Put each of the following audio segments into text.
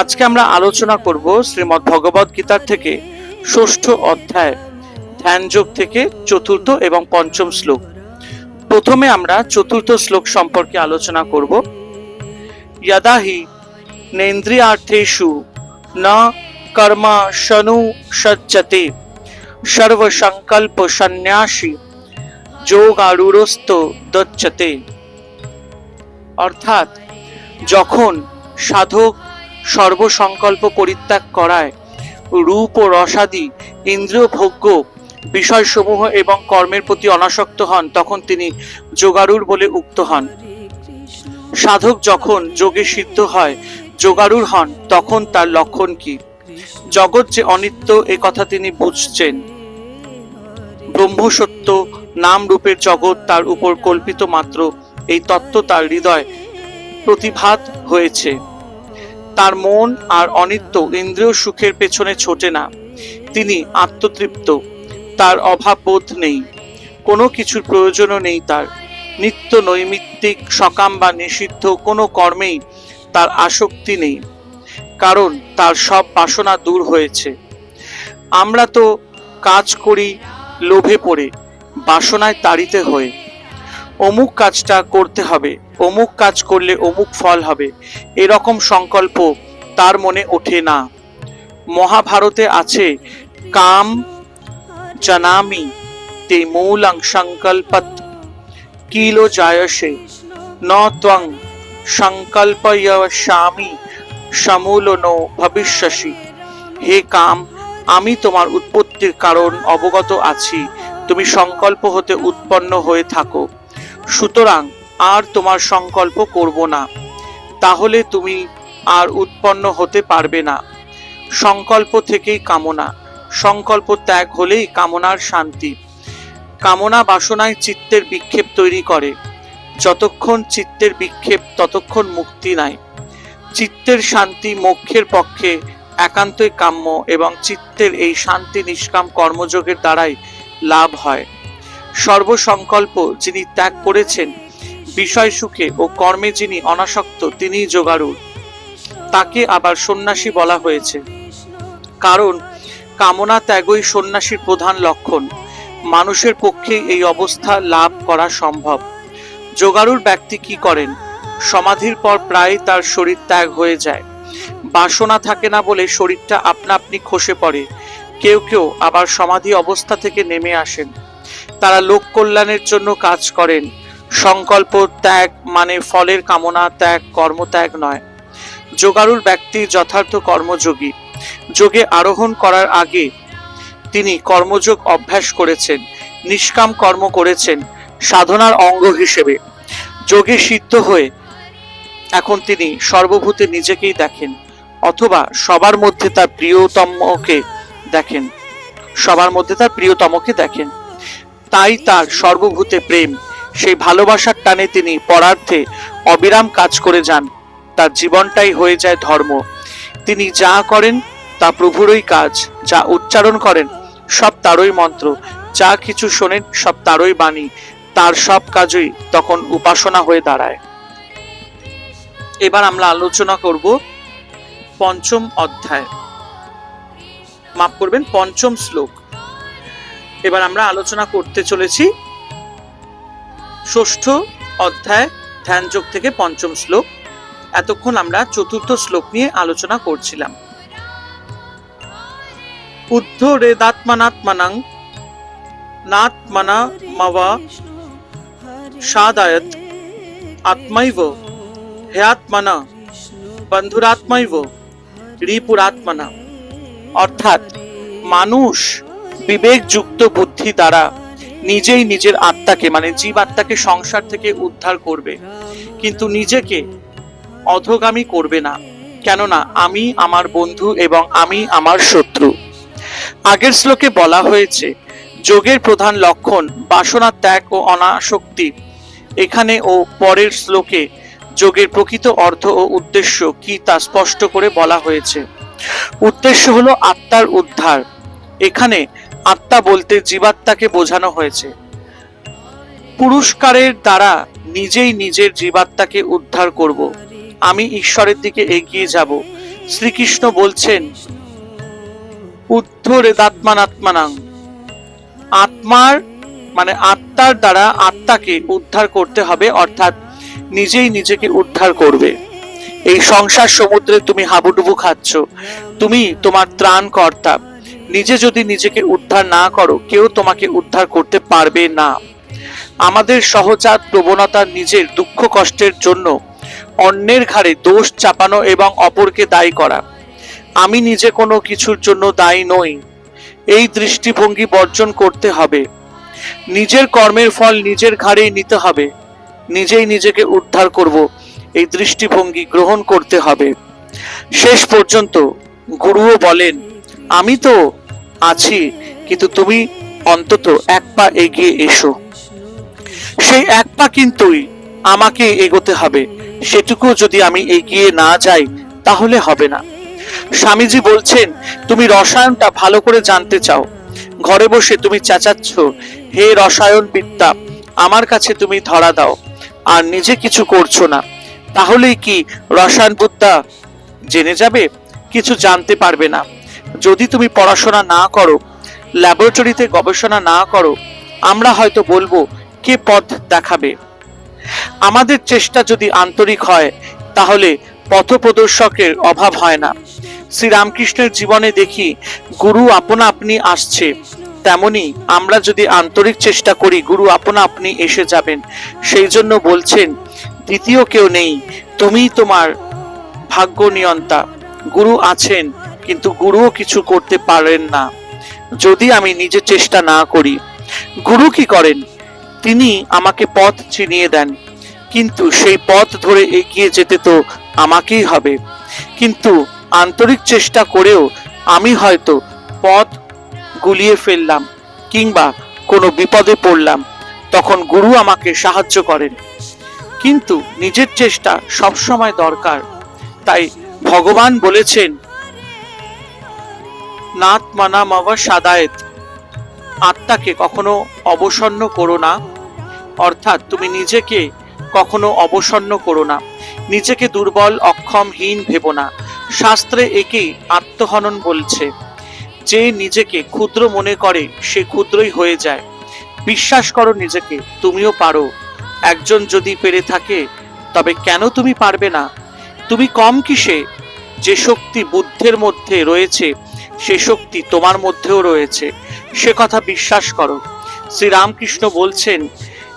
আজকে আমরা আলোচনা করব শ্রীমদ্ ভগবত গীতার থেকে ষষ্ঠ অধ্যায়, ধ্যান যোগ থেকে চতুর্থ এবং পঞ্চম শ্লোক। প্রথমে আমরা চতুর্থ শ্লোক সম্পর্কে আলোচনা করব। যদা হি নেন্দ্রিয়ার্থেষু ন কর্ম শনু সজ্জতে সর্ব সংকল্প সন্ন্যাসী যোগারুরস্ত দচ্যতে। অর্থাৎ যখন সাধক সর্বসংকল্প পরিত্যাগ করায়। রূপ ও রসাদি, ইন্দ্রিয় ভোগ্য বিষয়সমূহ এবং কর্মের প্রতি অনাসক্ত হন, তখন তিনি যোগারুর বলে উক্ত হন। সাধক যখন যোগে সিদ্ধ হয়, যোগারুর হন, তখন তার লক্ষণ কি? জগৎ যে অনিত্য, এ কথা তিনি বুঝছেন। ব্রহ্মসত্য নাম রূপের জগৎ তার উপর কল্পিত মাত্র, এই তত্ত্ব তার হৃদয় প্রতিভাত হয়েছে। তার মন আর অনিত্য ইন্দ্রিয় সুখের পেছনে ছোটে না। তিনি আত্মতৃপ্ত, তার অভাব বোধ নেই, কোনো কিছুর প্রয়োজনও নেই তার। নিত্য নৈমিত্তিক, সকাম বা নিষিদ্ধ কোনো কর্মেই তার আসক্তি নেই, কারণ তার সব বাসনা দূর হয়েছে। আমরা তো কাজ করি, লোভে পড়ে, বাসনায় তাড়িতে হয়ে অমুক কাজটা করতে হবে, অমুক কাজ করলে অমুক ফল হবে, এরকম সংকল্প তার মনে ওঠে না। মহাভারতে আছে, কাম জানামি তে মূলং সংকল্পত, কিলো জায়সে, ন ত্বং সংকল্পয়সামি সমূল নো ভবিষ্যসি। হে কাম, আমি তোমার উৎপত্তির কারণ অবগত আছি, তুমি সংকল্প হতে উৎপন্ন হয়ে থাকো। সুতরাং আর তোমার সংকল্প করব না। তাহলে তুমি আর উৎপন্ন হতে পারবে না। সংকল্প থেকেই কামনা। সংকল্প ত্যাগ হলেই কামনার শান্তি। কামনা বাসনায় চিত্তের বিক্ষেপ তৈরি করে। যতক্ষণ চিত্তের বিক্ষেপ, ততক্ষণ মুক্তি নাই। চিত্তের শান্তি মোক্ষের পক্ষে একান্তই কাম্য এবং চিত্তের এই শান্তি নিষ্কাম কর্মযোগের দ্বারাই লাভ হয়। সর্বসংকল্প যিনি ত্যাগ করেছেন, বিষয় সুখে ও কর্মে যিনি অনাসক্ত, তিনিই যোগারুর তাকে আবার সন্ন্যাসী বলা হয়েছে। কারণ কামনা ত্যাগই সন্ন্যাসীর প্রধান লক্ষণ। মানুষের পক্ষে এই অবস্থা লাভ করা সম্ভব। যোগারুর ব্যক্তি কি করেন? সমাধির পর প্রায় তার শরীর ত্যাগ হয়ে যায়। বাসনা থাকে না বলে শরীরটা আপনা আপনি খসে পড়ে। কেউ কেউ আবার সমাধি অবস্থা থেকে নেমে আসেন। তারা লোক কল্যাণের জন্য কাজ করেন। সংকল্প ত্যাগ মানে ফলের কামনা ত্যাগ, কর্মত্যাগ নয়। যোগারুর ব্যক্তি যথার্থ কর্মযোগী। যোগে আরোহণ করার আগে তিনি কর্মযোগ অভ্যাস করেছেন, নিষ্কাম কর্ম করেছেন, সাধনার অঙ্গ হিসেবে। যোগে সিদ্ধ হয়ে এখন তিনি সর্বভূতে নিজেকেই দেখেন, অথবা সবার মধ্যে তার প্রিয়তমকে দেখেন। সবার মধ্যে তার প্রিয়তমকে দেখেন। তাই তার সর্বভূতে প্রেম। সেই ভালোবাসার টানে তিনি পরার্থে অবিরাম কাজ করে যান। তার জীবনটাই হয়ে যায় ধর্ম। তিনি যা করেন, তা প্রভুরই কাজ। যা উচ্চারণ করেন, সব তারই মন্ত্র। যা কিছু শোনেন, সব তারই বাণী। তার সব কাজই তখন উপাসনা হয়ে দাঁড়ায়। এবার আমরা আলোচনা করব পঞ্চম অধ্যায়। মাফ করবেন, পঞ্চম শ্লোক। এবার আমরা আলোচনা করতে চলেছি ষষ্ঠ অধ্যায় ধ্যানযোগ থেকে পঞ্চম শ্লোক। এতক্ষণ আমরা চতুর্থ শ্লোক নিয়ে আলোচনা করছিলাম। উদ্ধ রেদাত্মানাত্মানাং নাত্মনা মবা সাদায়ত আত্মাইব হেয়াত্মনা বন্ধুরাত্মাইব রিপুরাত্মনা। অর্থাৎ মানুষ বিবেকযুক্ত বুদ্ধি দ্বারা নিজেই নিজের আত্মাকে মানে জীব আত্মাকে সংসার থেকে উদ্ধার করবে। কিন্তু নিজেকে অধগামী করবে না। কেননা আমি আমার বন্ধু এবং আমি আমার শত্রু। আগের শ্লোকে বলা হয়েছে, যোগের প্রধান লক্ষণ বাসনা ত্যাগ ও অনাসক্তি। এখানে ও পরের শ্লোকে যোগের প্রকৃত অর্থ ও উদ্দেশ্য কি তা স্পষ্ট করে বলা হয়েছে। উদ্দেশ্য হলো আত্মার উদ্ধার। এখানে আত্মা বলতে জীবাত্মাকে বোঝানো হয়েছে। পুরস্কারের দ্বারা নিজেই নিজের জীবাত্মাকে উদ্ধার করব। আমি ঈশ্বরের দিকে এগিয়ে যাব। শ্রীকৃষ্ণ বলছেন উদ্ধরেদাত্মানাত্মানাং আত্মার মানে আত্মার দ্বারা আত্মাকে উদ্ধার করতে হবে, অর্থাৎ নিজেই নিজেকে উদ্ধার করবে। এই সংসার সমুদ্রে তুমি হাবুডুবু খাচ্ছ। তুমি তোমার ত্রাণ কর্তা নিজে যদি নিজেকে উদ্ধার না করো, কেউ তোমাকে উদ্ধার করতে পারবে না। আমাদের সহজাত প্রবণতা নিজের দুঃখ কষ্টের জন্য অন্যের ঘাড়ে দোষ চাপানো এবং অপরকে দায়ী করা। আমি নিজে কোনো কিছুর জন্য দায়ী নই। এই দৃষ্টিভঙ্গি বর্জন করতে হবে। নিজের কর্মের ফল নিজের ঘাড়েই নিতে হবে। নিজেই নিজেকে উদ্ধার করব। এই দৃষ্টিভঙ্গি গ্রহণ করতে হবে। শেষ পর্যন্ত গুরুও বলেন, আমি তো আছি, কিন্তু তুমি অন্তত এক পা এগিয়ে এসো। সেই এক পা কিন্তুই আমাকে এগোতে হবে। সেটুকু যদি আমি এগিয়ে না যাই, তাহলে হবে না। স্বামীজি বলছেন, তুমি রসায়নটা ভালো করে জানতে চাও। ঘরে বসে তুমি চেঁচাচ্ছ, হে রসায়ন বিদ্যা, আমার কাছে তুমি ধরা দাও, আর নিজে কিছু করছ না। তাহলেই কি রসায়ন বিদ্যা জেনে যাবে? কিছু জানতে পারবে না। যদি তুমি পড়াশোনা না করো ল্যাবরেটরিতে গবেষণা না করো, আমরা হয়তো বলব, কে পথ দেখাবে? আমাদের চেষ্টা যদি আন্তরিক হয়, তাহলে পথপ্রদর্শকের অভাব হয় না। শ্রীরামকৃষ্ণের জীবনে দেখি, গুরু আপনা আপনি আসছে। তেমনি আমরা যদি আন্তরিক চেষ্টা করি, গুরু আপনা আপনি এসে যাবেন। সেই জন্য বলছেন, দ্বিতীয় কেউ নেই তুমি তোমার ভাগ্য নিয়ন্তা। গুরু আছেন কিন্তু গুরুও কিছু করতে পারেন না। যদি আমি নিজে চেষ্টা না করি, গুরু কি করেন? তিনি আমাকে পথ চিনিয়ে দেন। কিন্তু সেই পথ ধরে এগিয়ে যেতে তো আমাকেই হবে। কিন্তু আন্তরিক চেষ্টা করেও আমি হয়তো পথ গুলিয়ে ফেললাম কিংবা কোনো বিপদে পড়লাম, তখন গুরু আমাকে সাহায্য করেন। কিন্তু নিজের চেষ্টা সবসময় দরকার। তাই ভগবান বলেছেন নাত মানা মাবা সাদায়েত আত্মাকে কখনো অবসন্ন করো না। অর্থাৎ তুমি নিজেকে কখনো অবসন্ন করো না। নিজেকে দুর্বল অক্ষমহীন ভেবো না। শাস্ত্রে একেই আত্মহনন বলছে। যে নিজেকে ক্ষুদ্র মনে করে, সে ক্ষুদ্রই হয়ে যায়। বিশ্বাস করো নিজেকে, তুমিও পারো। একজন যদি পেরে থাকে, তবে কেন তুমি পারবে না? তুমি কম কিসে? যে শক্তি বুদ্ধের মধ্যে রয়েছে সে শক্তি তোমার মধ্যেও রয়েছে। সে কথা বিশ্বাস করো। শ্রীরামকৃষ্ণ বলছেন,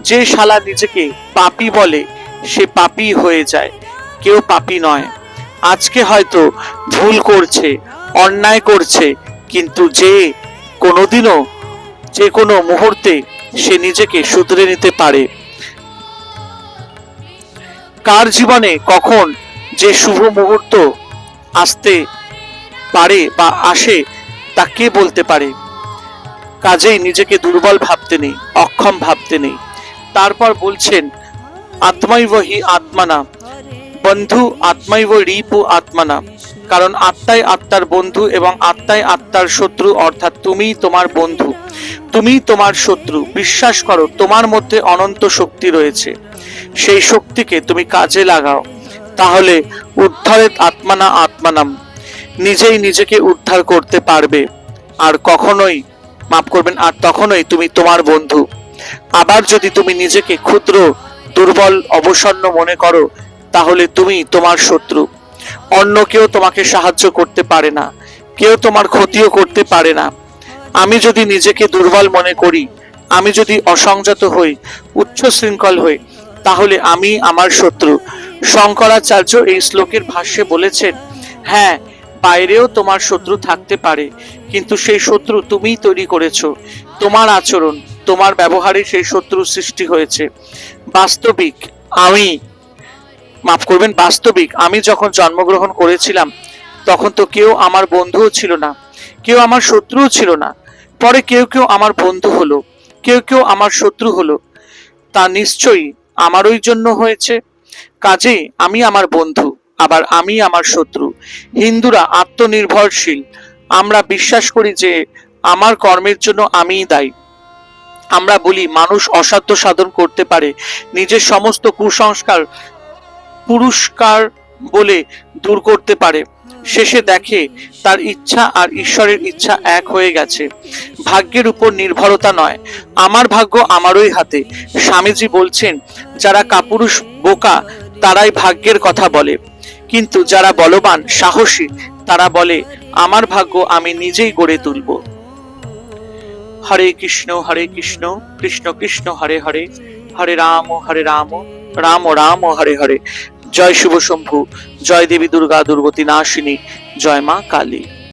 যে শালা নিজেকে পাপি বলে, সে পাপি হয়ে যায়। কেউ পাপি নয়। আজকে হয়তো ভুল করছে, অন্যায় করছে, কিন্তু যে কোনোদিনও, যে কোনো মুহূর্তে সে নিজেকে শুধরে নিতে পারে। কার জীবনে কখন যে শুভ মুহূর্ত আসতে পারে বা আসে তা কে বলতে পারে? কাজেই নিজেকে দুর্বল ভাবতে নেই, অক্ষম ভাবতে নেই। তারপর বলছেন আত্মাইব হি আত্মানা। বন্ধু আত্মাইব রিপু আত্মানা। কারণ আত্মাই আত্মার বন্ধু এবং আত্মাই আত্মার শত্রু, অর্থাৎ তুমি তোমার বন্ধু। তুমি তোমার শত্রু। বিশ্বাস করো, তোমার মধ্যে অনন্ত শক্তি রয়েছে। সেই শক্তিকে তুমি কাজে লাগাও। তাহলে উদ্ধারের আত্মানা আত্মানাম। নিজেই নিজেকে উদ্ধার করতে পারবে। আর কখনোই, মাফ করবেন, আর তখনই তুমি তোমার বন্ধু। আবার যদি তুমি নিজেকে ক্ষুদ্র, দুর্বল, অবসন্ন মনে করো, তাহলে তুমি তোমার শত্রু। অন্য কেউ তোমাকে সাহায্য করতে পারে না, কেউ তোমার ক্ষতিও করতে পারে না। আমি যদি নিজেকে দুর্বল মনে করি, আমি যদি অসংযত হই, উচ্চ শৃঙ্খল হই, তাহলে আমি আমার শত্রু। শঙ্করাচার্য এই শ্লোকের ভাষ্যে বলেছেন হ্যাঁ বাইরেও তোমার শত্রু থাকতে পারে, কিন্তু সেই শত্রু তুমিই তৈরি করেছ। তোমার আচরণ, তোমার ব্যবহারে সেই শত্রু সৃষ্টি হয়েছে। বাস্তবিক, আমি, মাফ করবেন, বাস্তবিক, আমি যখন জন্মগ্রহণ করেছিলাম, তখন তো কেউ আমার বন্ধুও ছিল না, কেউ আমার শত্রুও ছিল না। পরে কেউ কেউ আমার বন্ধু হলো, কেউ কেউ আমার শত্রু হলো। তা নিশ্চয়ই আমারই জন্য হয়েছে। কাজেই আমি আমার বন্ধু। আবার আমি আমার শত্রু। হিন্দুরা আত্মনির্ভরশীল। আমরা বিশ্বাস করি যে আমার কর্মের জন্য আমিই দায়ী। আমরা বলি, মানুষ অসাধ্য সাধন করতে পারে। নিজের সমস্ত কুসংস্কার, পুরস্কার বলে দূর করতে পারে। শেষে দেখে, তার ইচ্ছা আর ঈশ্বরের ইচ্ছা এক হয়ে গেছে। ভাগ্যের উপর নির্ভরতা নয়। আমার ভাগ্য আমারই হাতে। স্বামীজি বলছেন, যারা কাপুরুষ, বোকা, তারাই ভাগ্যের কথা বলে। কিন্তু যারা বলবান সাহসী, তারা বলে, আমার ভাগ্য আমি নিজেই গড়ে তুলব। হরে কৃষ্ণ হরে কৃষ্ণ কৃষ্ণ কৃষ্ণ, হরে হরে হরে রাম হরে রাম রাম রাম, হরে হরে। জয় শুভ শম্ভু, জয় দেবী দুর্গা, দুর্গতি নাশিনী, জয় মা কালী।